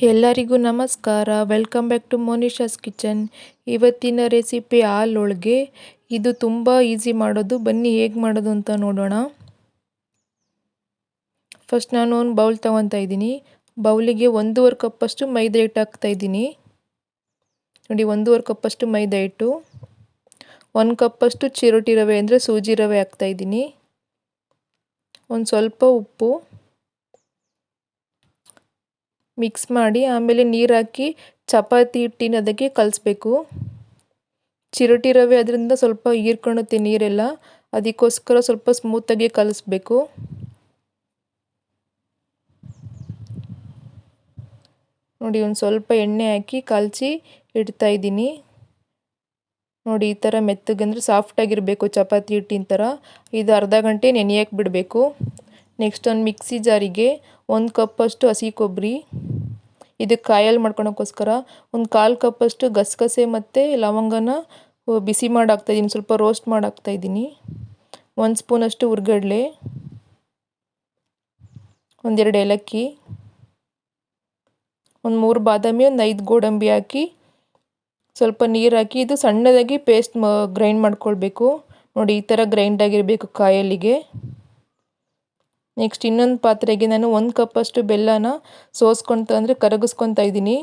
ಎಲ್ಲರಿಗೂ ನಮಸ್ಕಾರ. Welcome back to Monisha's kitchen ಇವತ್ತಿನ ರೆಸಿಪಿ ಹಾಲು ಹೋಳಿಗೆ ಇದು ತುಂಬ ಈಸಿ ಮಾಡೋದು. ಬನ್ನಿ ಹೇಗೆ ಮಾಡೋದು ಅಂತ ನೋಡೋಣ. ಫಸ್ಟ್ ನಾನು ಒಂದು ಬೌಲ್ ತೊಗೊತಾ ಇದ್ದೀನಿ. ಬೌಲಿಗೆ ಒಂದೂವರೆ ಕಪ್ಪಷ್ಟು ಮೈದಾ ಹಿಟ್ಟು ಹಾಕ್ತಾ ಇದ್ದೀನಿ. ನೋಡಿ, ಒಂದೂವರೆ ಕಪ್ಪಷ್ಟು ಮೈದಾ ಹಿಟ್ಟು. ಒಂದು ಕಪ್ಪಷ್ಟು ಚಿರೋಟಿ ರವೆ ಅಂದರೆ ಸೂಜಿ ರವೆ ಹಾಕ್ತಾ ಇದ್ದೀನಿ. ಒಂದು ಸ್ವಲ್ಪ ಉಪ್ಪು. ಮಿಕ್ಸ್ ಮಾಡಿ ಆಮೇಲೆ ನೀರು ಹಾಕಿ ಚಪಾತಿ ಹಿಟ್ಟಿನ ಅದಕ್ಕೆ ಕಲಿಸ್ಬೇಕು. ಚಿರಟಿ ರವೆ ಅದರಿಂದ ಸ್ವಲ್ಪ ಹೀರ್ಕೊಳ್ಳುತ್ತೆ ನೀರೆಲ್ಲ. ಅದಕ್ಕೋಸ್ಕರ ಸ್ವಲ್ಪ ಸ್ಮೂತಾಗಿ ಕಲಿಸ್ಬೇಕು. ನೋಡಿ ಒಂದು ಸ್ವಲ್ಪ ಎಣ್ಣೆ ಹಾಕಿ ಕಲಸಿ ಇಡ್ತಾ ಇದ್ದೀನಿ. ನೋಡಿ ಈ ಥರ ಮೆತ್ತಗಂದ್ರೆ ಸಾಫ್ಟಾಗಿರಬೇಕು ಚಪಾತಿ ಹಿಟ್ಟಿನ ಥರ ಇದು ಅರ್ಧ ಗಂಟೆ ನೆನೆಯಕ್ಕೆ ಬಿಡಬೇಕು. ನೆಕ್ಸ್ಟ್ ಒಂದು ಮಿಕ್ಸಿ ಜಾರಿಗೆ ಒಂದು ಕಪ್ಪಷ್ಟು ಹಸಿ ಕೊಬ್ಬರಿ ಇದಕ್ಕೆ ಕಾಯಲ್ಲಿ ಮಾಡ್ಕೊಳಕ್ಕೋಸ್ಕರ ಒಂದು ಕಾಲು ಕಪ್ಪಷ್ಟು ಗಸಗಸೆ ಮತ್ತು ಲವಂಗನ ಬಿಸಿ ಮಾಡಿ ಹಾಕ್ತಾಯಿದ್ದೀನಿ ಸ್ವಲ್ಪ ರೋಸ್ಟ್ ಮಾಡಿ ಹಾಕ್ತಾಯಿದ್ದೀನಿ ಒಂದು ಸ್ಪೂನಷ್ಟು ಹುರ್ಗಡ್ಲೆ ಒಂದೆರಡು ಏಲಕ್ಕಿ, ಒಂದು ಮೂರು ಬಾದಾಮಿ, ಒಂದು ಐದು ಗೋಡಂಬಿ ಹಾಕಿ ಸ್ವಲ್ಪ ನೀರು ಹಾಕಿ, ಇದು ಸಣ್ಣದಾಗಿ ಪೇಸ್ಟ್ ಮ ಗ್ರೈಂಡ್ ಮಾಡ್ಕೊಳ್ಬೇಕು. ನೋಡಿ, ಈ ಥರ ಗ್ರೈಂಡ್ ಆಗಿರಬೇಕು ಕಾಯಲ್ಲಿಗೆ. ನೆಕ್ಸ್ಟ್ ಇನ್ನೊಂದು ಪಾತ್ರೆಗೆ ನಾನು ಒಂದು ಕಪ್ಪಷ್ಟು ಬೆಲ್ಲನ ಸೋಸ್ಕೊತ ಅಂದರೆ ಕರಗಿಸ್ಕೊತಾ ಇದ್ದೀನಿ.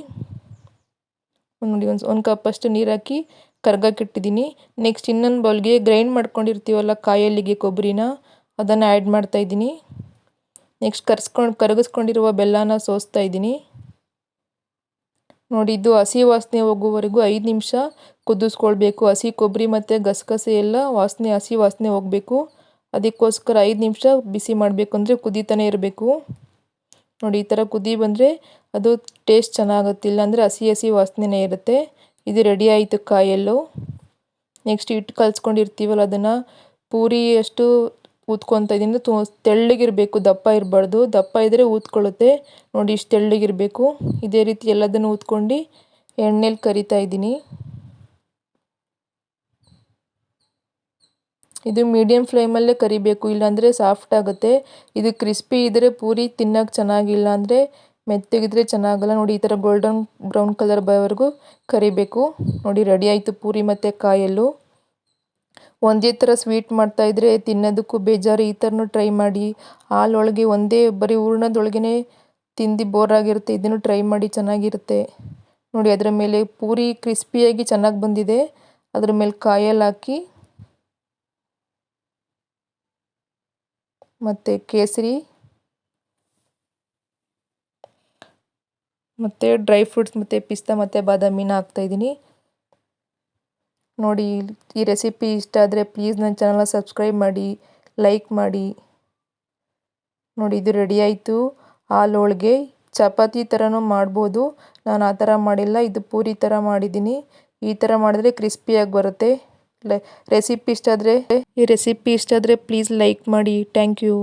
ನೋಡಿ, ಒಂದು ಒಂದು ಕಪ್ಪಷ್ಟು ನೀರು ಹಾಕಿ ಕರ್ಗಕ್ಕಿಟ್ಟಿದ್ದೀನಿ ನೆಕ್ಸ್ಟ್ ಇನ್ನೊಂದು ಬೌಲ್ಗೆ ಗ್ರೈಂಡ್ ಮಾಡ್ಕೊಂಡಿರ್ತೀವಲ್ಲ, ಕಾಯಲ್ಲಿಗೆ ಕೊಬ್ಬರಿನ, ಅದನ್ನು ಆ್ಯಡ್ ಮಾಡ್ತಾ ಇದ್ದೀನಿ. ನೆಕ್ಸ್ಟ್ ಕರ್ಸ್ಕೊಂಡು, ಕರಗಿಸ್ಕೊಂಡಿರುವ ಬೆಲ್ಲನ ಸೋಸ್ತಾ ಇದ್ದೀನಿ. ನೋಡಿ, ಇದು ಹಸಿ ವಾಸನೆ ಹೋಗುವವರೆಗೂ ಐದು ನಿಮಿಷ ಕುದಿಸ್ಕೊಳ್ಬೇಕು. ಹಸಿ ಕೊಬ್ಬರಿ ಮತ್ತು ಗಸಗಸೆ ಎಲ್ಲ ವಾಸನೆ, ಹಸಿ ವಾಸನೆ ಹೋಗಬೇಕು. ಅದಕ್ಕೋಸ್ಕರ ಐದು ನಿಮಿಷ ಬಿಸಿ ಮಾಡಬೇಕು ಅಂದರೆ ಕುದೀತಾನೆ ಇರಬೇಕು. ನೋಡಿ, ಈ ಥರ ಕುದಿ ಬಂದರೆ ಅದು ಟೇಸ್ಟ್ ಚೆನ್ನಾಗುತ್ತಿಲ್ಲ ಇಲ್ಲಾಂದರೆ ಹಸಿ ಹಸಿ ವಾಸನೆನೇ ಇರುತ್ತೆ. ಇದು ರೆಡಿ ಆಯಿತು ಕಾಯಲ್ಲು ನೆಕ್ಸ್ಟ್ ಹಿಟ್ಟು ಕಲಿಸ್ಕೊಂಡಿರ್ತೀವಲ್ಲ, ಅದನ್ನು ಪೂರಿ ಅಷ್ಟು ಊದ್ಕೊತಾ ಇದ್ದೀನಿ. ತು, ತೆಳ್ಳಗಿರಬೇಕು, ದಪ್ಪ ಇರಬಾರ್ದು. ದಪ್ಪ ಇದ್ದರೆ ಊದ್ಕೊಳ್ಳುತ್ತೆ. ನೋಡಿ, ಇಷ್ಟು ತೆಳ್ಳಗಿರಬೇಕು. ಇದೇ ರೀತಿ ಎಲ್ಲದನ್ನು ಊದ್ಕೊಂಡು ಎಣ್ಣೆಲಿ ಕರಿತಾ ಇದ್ದೀನಿ. ಇದು ಮೀಡಿಯಮ್ ಫ್ಲೇಮಲ್ಲೇ ಕರಿಬೇಕು, ಇಲ್ಲಾಂದರೆ ಸಾಫ್ಟ್ ಆಗುತ್ತೆ. ಇದು ಕ್ರಿಸ್ಪಿ ಇದ್ದರೆ ಪೂರಿ ತಿನ್ನೋಕೆ ಚೆನ್ನಾಗಿಲ್ಲ ಅಂದರೆ ಮೆತ್ತಗಿದ್ರೆ ಚೆನ್ನಾಗಲ್ಲ. ನೋಡಿ, ಈ ಥರ ಗೋಲ್ಡನ್ ಬ್ರೌನ್ ಕಲರ್ ಬರೋವರೆಗೂ ಕರಿಬೇಕು. ನೋಡಿ ರೆಡಿ ಆಯಿತು ಪೂರಿ ಮತ್ತು ಕಾಯಲ್ಲು ಒಂದೇ ಥರ ಸ್ವೀಟ್ ಮಾಡ್ತಾಯಿದ್ರೆ ತಿನ್ನೋದಕ್ಕೂ ಬೇಜಾರು. ಈ ಥರನೂ ಟ್ರೈ ಮಾಡಿ. ಹಾಲೊಳಗೆ ಒಂದೇ, ಬರೀ ಹೂರ್ಣದೊಳಗೇ ತಿಂದು ಬೋರಾಗಿರುತ್ತೆ ಇದನ್ನು ಟ್ರೈ ಮಾಡಿ ಚೆನ್ನಾಗಿರುತ್ತೆ. ನೋಡಿ, ಅದರ ಮೇಲೆ ಪೂರಿ ಕ್ರಿಸ್ಪಿಯಾಗಿ ಚೆನ್ನಾಗಿ ಬಂದಿದೆ. ಅದರ ಮೇಲೆ ಕಾಯಲ್ಲಿ ಹಾಕಿ ಮತ್ತು ಕೇಸರಿ, ಮತ್ತು ಡ್ರೈ ಫ್ರೂಟ್ಸ್ ಮತ್ತು ಪಿಸ್ತಾ, ಮತ್ತು ಬಾದಾಮಿನ ಹಾಕ್ತಾಯಿದ್ದೀನಿ ನೋಡಿ, ಈ ರೆಸಿಪಿ ಇಷ್ಟ ಆದರೆ ಪ್ಲೀಸ್ ನನ್ನ ಚಾನಲ್ನ ಸಬ್ಸ್ಕ್ರೈಬ್ ಮಾಡಿ ಲೈಕ್ ಮಾಡಿ. ನೋಡಿ, ಇದು ರೆಡಿ ಆಯಿತು. ಹಾಲು ಹೋಳಿಗೆ ಚಪಾತಿ ಥರನೂ ಮಾಡ್ಬೋದು. ನಾನು ಆ ಥರ ಮಾಡಿಲ್ಲ, ಇದು ಪೂರಿ ಥರ ಮಾಡಿದ್ದೀನಿ. ಈ ಥರ ಮಾಡಿದ್ರೆ ಕ್ರಿಸ್ಪಿಯಾಗಿ ಬರುತ್ತೆ. ರೆಸಿಪಿ ಇಷ್ಟ ಆದರೆ ಈ ರೆಸಿಪಿ ಇಷ್ಟ ಆದರೆ ಪ್ಲೀಸ್ ಲೈಕ್ ಮಾಡಿ. Thank you